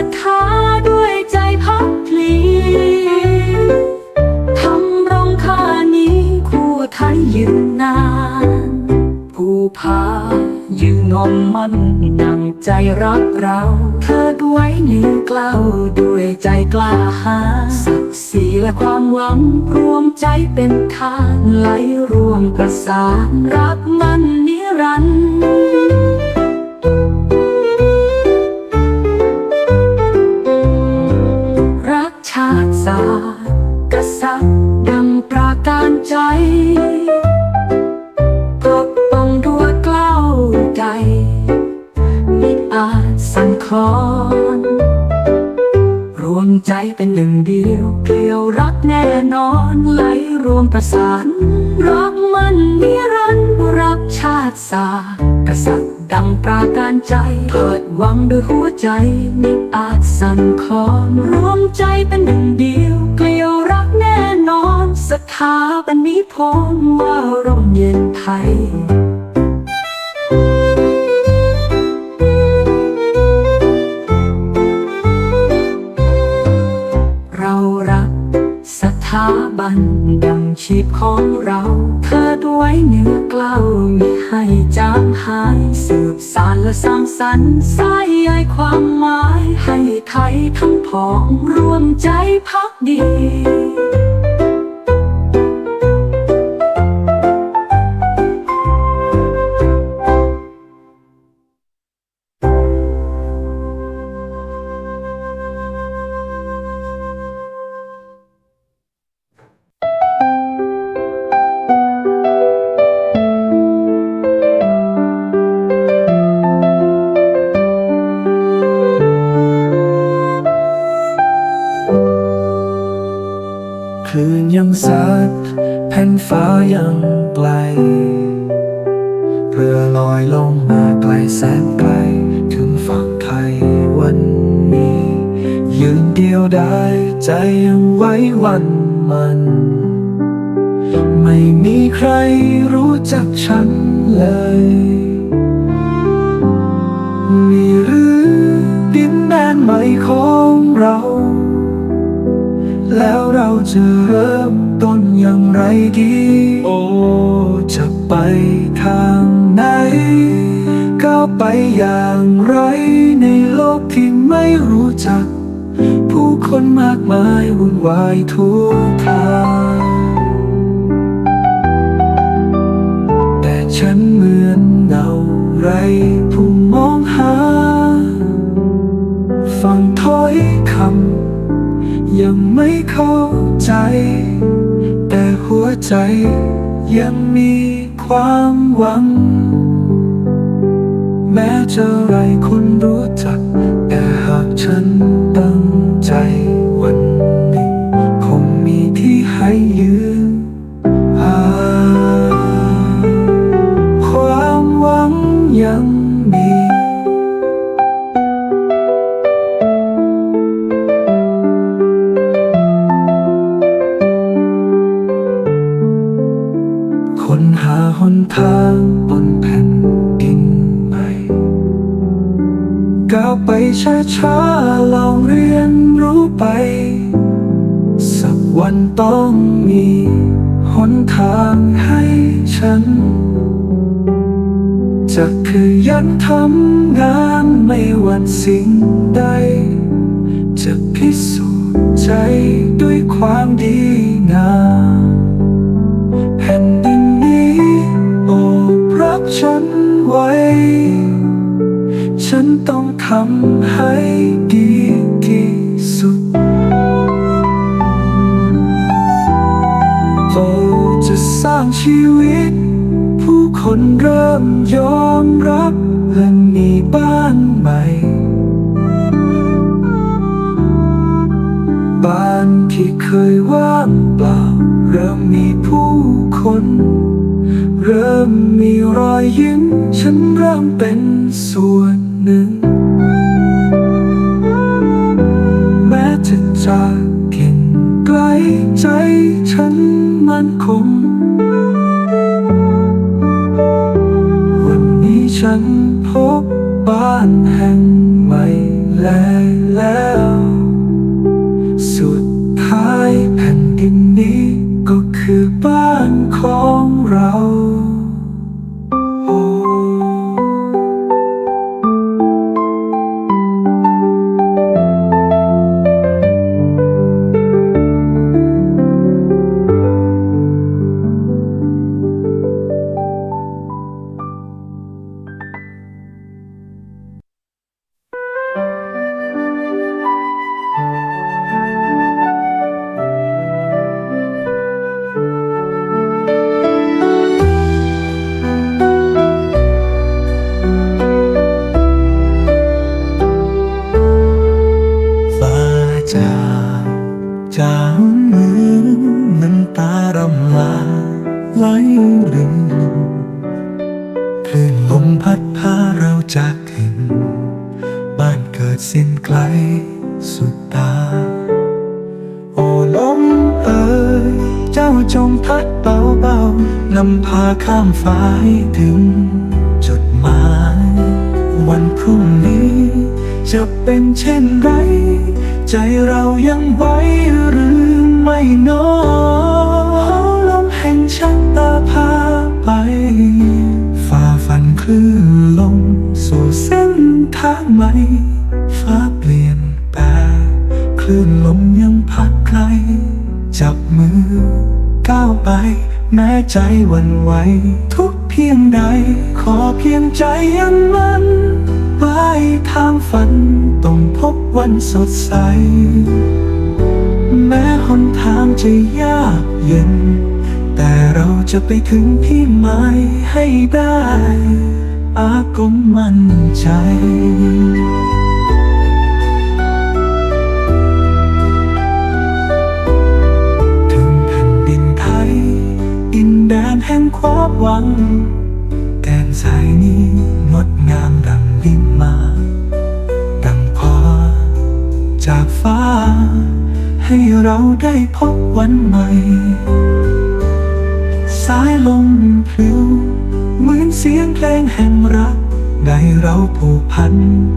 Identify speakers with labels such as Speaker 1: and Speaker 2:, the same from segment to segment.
Speaker 1: ศรัทธาด้วยใจพักพลีทำรงค่านี้คู่ไทยยืนนาน ผู้พายืนงอมมั่นดังใจรักเราเธอด้วยนิ้วกล้าวด้วยใจกล้าหาศักดิ์ศรีและความหวังรวมใจเป็นทานไหลรวมประสานรักมันนิรันดร์ ดหวังด้วยหัวใจมิอาจสั่นคลอนรวมใจเป็นหนึ่งเดียว เกลียวรักแน่นอนศรัทธาเป็นมิพงว่าร่มเย็นไทยเรารักสถาบัน ชีพของเราเธอด้วยเนื้อกล้าวมิให้จางหายสืบสารและสร้างสรรค์สายใยความหมาย ให้ไทยทั้งผองรวมใจพักดี
Speaker 2: ยังซัดแผ่นฟ้ายังไกล เรือลอยลงมาไกลแสนไกล ถึงฝั่งไทยวันนี้ ยืนเดียวได้ใจยังไว้วันมัน ไม่มีใครรู้จักฉันเลย จะเริ่มต้นอย่างไรดี โอ้ จะไปทางไหน ก้าวไปอย่างไรในโลกที่ไม่รู้จัก ผู้คนมากมายวุ่นวายทุกทางแต่ฉันเหมือนเงาไรผู้มองหา ฟังถ้อยคำ ยังไม่เข้าใจ แต่หัวใจยังมีความหวัง แม้จะไรคนรู้จัก แต่หากฉันตั้งใจวันนี้คงมีที่ให้ยืน ก้าวไปช้าๆลองเรียนรู้ไป สักวันต้องมีหนทางให้ฉัน จะขยันทำงานไม่หวันสิ่งใด จะพิสูจน์ใจด้วยความดีงามำให้ดีที่สุดโอ้จะสร้างชีวิต ผู้คนเริ่มยอมรับและมีบ้านใหม่ บ้านที่เคยว่างเปล่า เริ่มมีผู้คน เริ่มมีรอยยิ้ม ฉันเริ่มเป็นส่วนหนึ่ง มั่นคง วันนี้ฉันพบบ้านแห่งใหม่แล้ว พัดเบาๆนำพาข้ามฟ้าให้ถึง จุดหมาย วันพรุ่งนี้ จะเป็นเช่นไร ใจเรายังไหวหรือไม่นอลมแห่งชัตตาพาไปฝ่าฟันคลื่นลมสู่เส้นทางใหม่ฟ้าเปลี่ยนแปลคลื่นลมยังพัดไกลจับมือ ก้าวไป แม้ใจวันไหว ทุกเพียงใด ขอเพียงใจยังมันไว้ทางฝัน ต้องพบวันสดใส แม้หนทางจะยากเย็น แต่เราจะไปถึงที่หมายให้ได้ อากงมั่นใจ แห่งความหวังแดนสายนี้งดงามดังดินมา ดังพอจากฟ้า ให้เราได้พบวันใหม่ สายลมพลิ้วเหมือนเสียงเพลงแห่งรัก ได้เราผูกพัน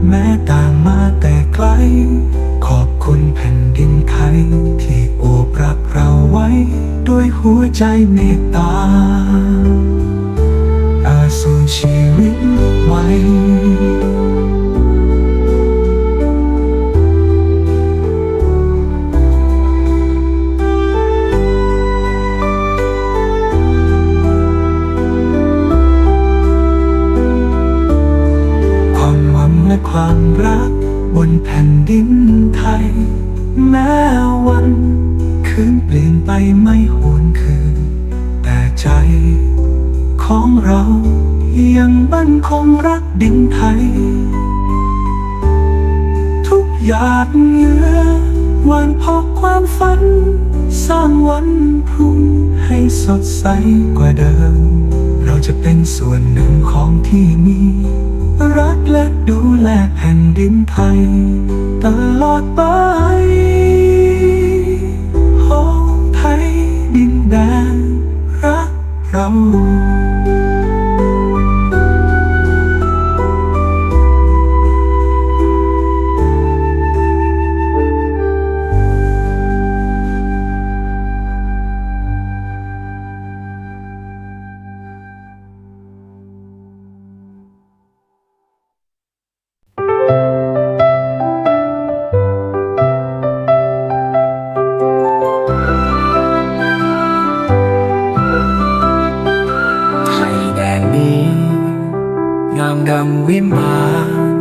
Speaker 2: แม้ต่างมาแต่ไกล ใจเมตตาอาสูชีวิตไว้ คงรักดินไทย ทุกหยาดเหงื่อวันพอกความฝัน สร้างวันพรุ่งให้สดใสกว่าเดิม เราจะเป็นส่วนหนึ่งของที่นี้ รักและดูแลแผ่นดินไทย ตลอดไป วิมาน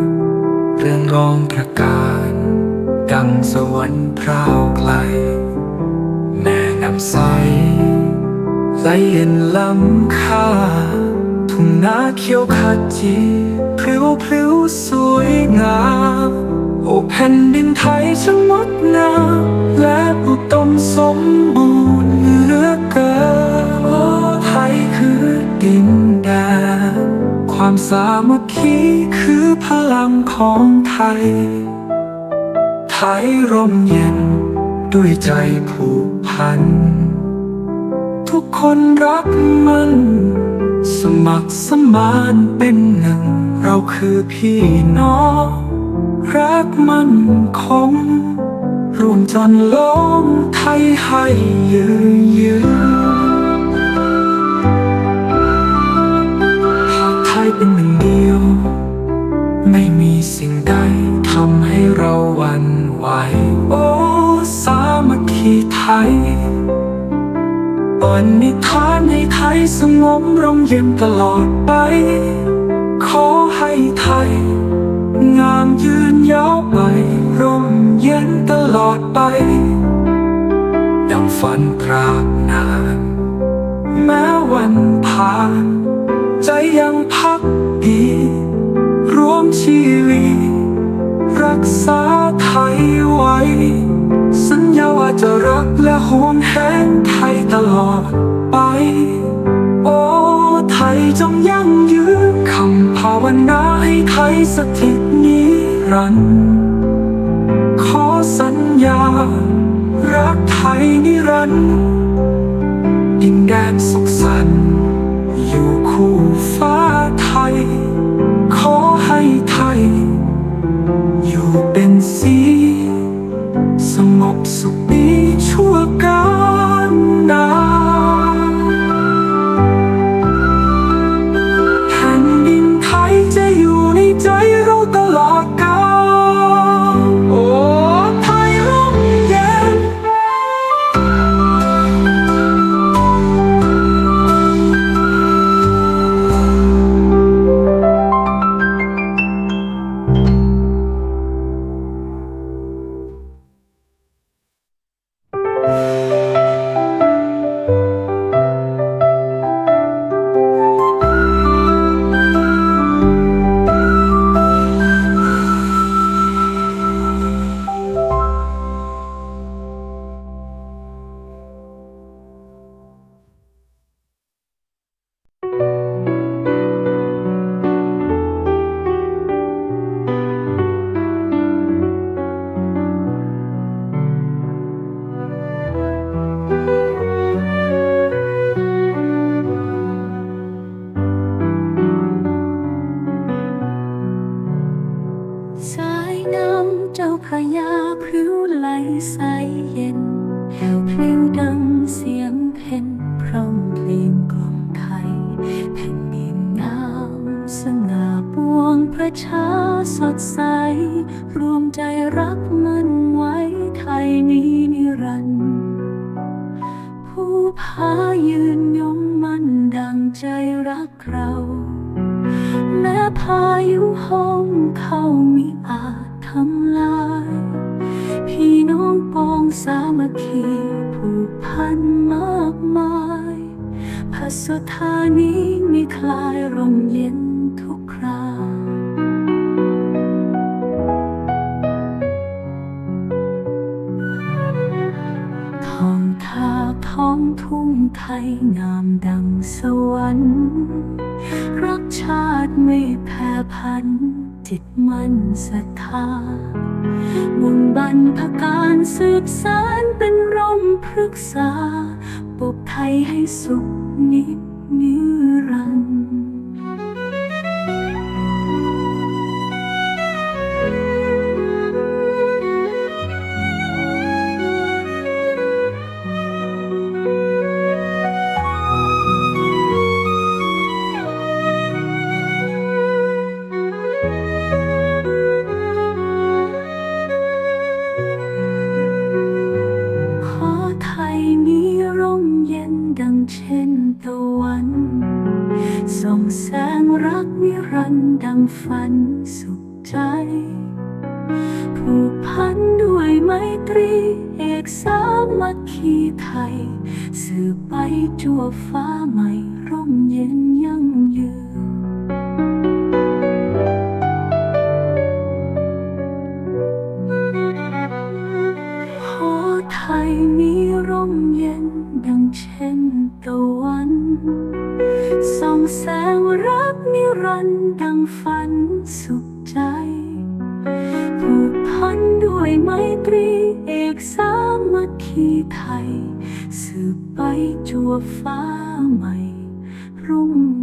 Speaker 2: เรื่องรองประการ ดังสวรรค์พราวไกล แม่น้ำใสไหลเย็นล้ำค่า ทุ่งนาเขียวขจีพริ้วพริ้วสวยงาม โอ้แผ่นดินไทยช่างงดงามและอุดมสมบูรณ์ ความสามัคคีคือพลังของไทย ไทยร่มเย็นด้วยใจผูกพัน ทุกคนรักมัน สมัครสมานเป็นหนึ่ง เราคือพี่น้อง รักมันคงรวมจนโลกไทยให้ยืนยืน นนิทานให้ไทยสงบร่มเย็นตลอดไป ขอให้ไทย งามยืนยาวไป ร่มเย็นตลอดไป ดังฝันตราบนานแม้วันผ่าน ใจยังพักดีรวมชีวิตรักษาไทยไว้ สัญญาว่าจะรักและห่วงแหนไทยตลอดไป โอ้ไทยจงยั่งยืนคำภาวนาให้ไทยสถิตนิรันดร์ขอสัญญา รักไทยนิรันดร์ดินแดนสุข ช้า
Speaker 1: สดใส รวมใจรักมันไว้ไทยนี้นิรันดร์ผู้พายืนยงมันดังใจรักเราแม้พายุห้องเข้ามิอาจทำลาย พี่น้องปองสามัคคีผูกพันมากมายพระสุธานี้มีคลายร่มเย็นทุกครา ให้งามดังสวรรค์รักชาติไม่แพ้พันจิตมันศรัทธาวงบันพการสืบสารเป็นร่มพฤกษาปกไทยให้สุขนิจนิรันดร์ วรรค์ส่องแสงรักนิรันดร์ดังฝันสุขใจ ผูกพันด้วยไมตรี เอกสามัคคีไทย สืบไปจั่วฟ้าใหม่ร่มเย็นยั่งยืน องแสงรักนิรันด์ดังฝันสุขใจ ผูกพันด้วยไมตรีเอกสามัคคีไทย สืบไปไปจัวฟ้าใหม่รุ่ง